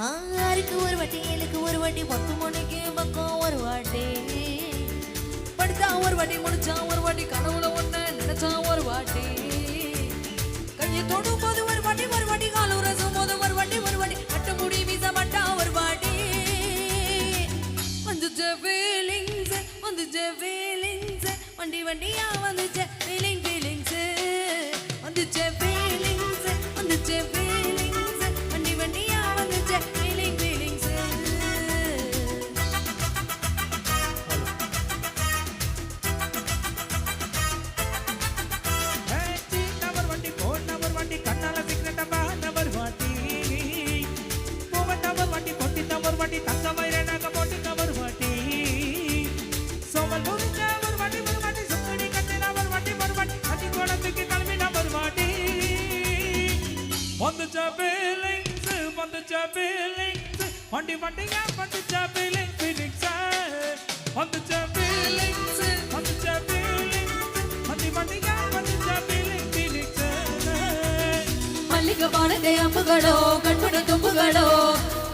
வாட்டி ஏழுக்கு ஒரு வாட்டி பத்து மணிக்கு பக்கம் ஒரு வாட்டி. படித்தா ஒரு வாட்டி முடிச்சா ஒரு வாட்டி கனவுல ஒண்ணு நினைச்சா ஒரு வாட்டி. கையை தொடும் போது ஒரு வாட்டி ஒரு வாட்டி கால உரசும் போது ஒரு வாட்டி ஒரு வாட்டி கட்ட முடி வீச மாட்டா ஒரு வாட்டி. வந்துச்சு ஃபீலிங்ஸ் வந்துச்சு ஃபீலிங்ஸ் வண்டி வண்டியா வந்துச்சு ஃபீலிங் ஃபீலிங்ஸ் வந்துச்சு வந்துச்ச ஃபீலிங்ஸ் வந்துச்ச ஃபீலிங்ஸ் வண்டி வண்டியா வந்துச்ச ஃபீலிங் ஃபீலிங்ஸ் வந்துச்ச ஃபீலிங்ஸ் வந்துச்ச ஃபீலிங்ஸ் வண்டி வண்டியா வந்துச்ச ஃபீலிங் ஃபீலிங்ஸ் ಮಲ್ಲಿಗೆ ಬಾಣದೆ ಅಂಬುಗಳೋ ಕಣ್ಮುಡ ತುಂಬುಗಳೋ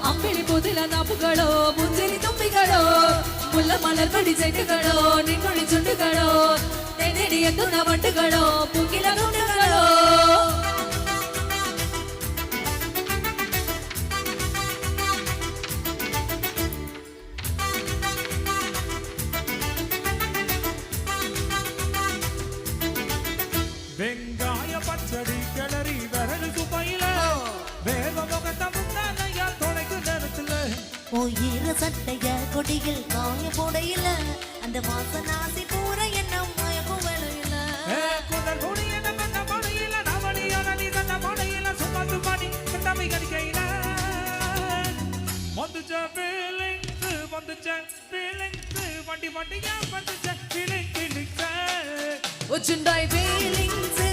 ಅಂಬಿಳಿ ಕೂದಲ ನಾಪುಗಳೋ ಮುಂಜಾನೆ ತುಂಬಿಗಳೋ ಮುಲ್ಲ ಮಲರ್ ಬಡಿ ಚೆಟ್ಟುಗಳೋ ನಿನ್ನುಳಿ ಚುಂಡುಗಳೋ ನೆನೆಡಿ ಎದ್ದು ನವಂಟುಗಳೋ ಪುಕ್ಕಿಲ வெங்காய பச்சடி கிளறி விரல் சுமையில வேக முகத்த முன்னாலையா தொலைக்கு நேரத்துல. ஈர சட்டைய கொடியில் காய போடையில. அந்த வாசனாசி பூர என்ன மயக்கும் வேலையில ஏ குதல் குடியன கண்ண மழையில நவனியான நீ தந்த மழையில சுமந்து பணி கண்டமை கடிக்கையில. வந்துச்ச ஃபீலிங்ஸ் வந்துச்ச ஃபீலிங்ஸ் வண்டி வண்டியா வந்துச்ச Would you know feelings?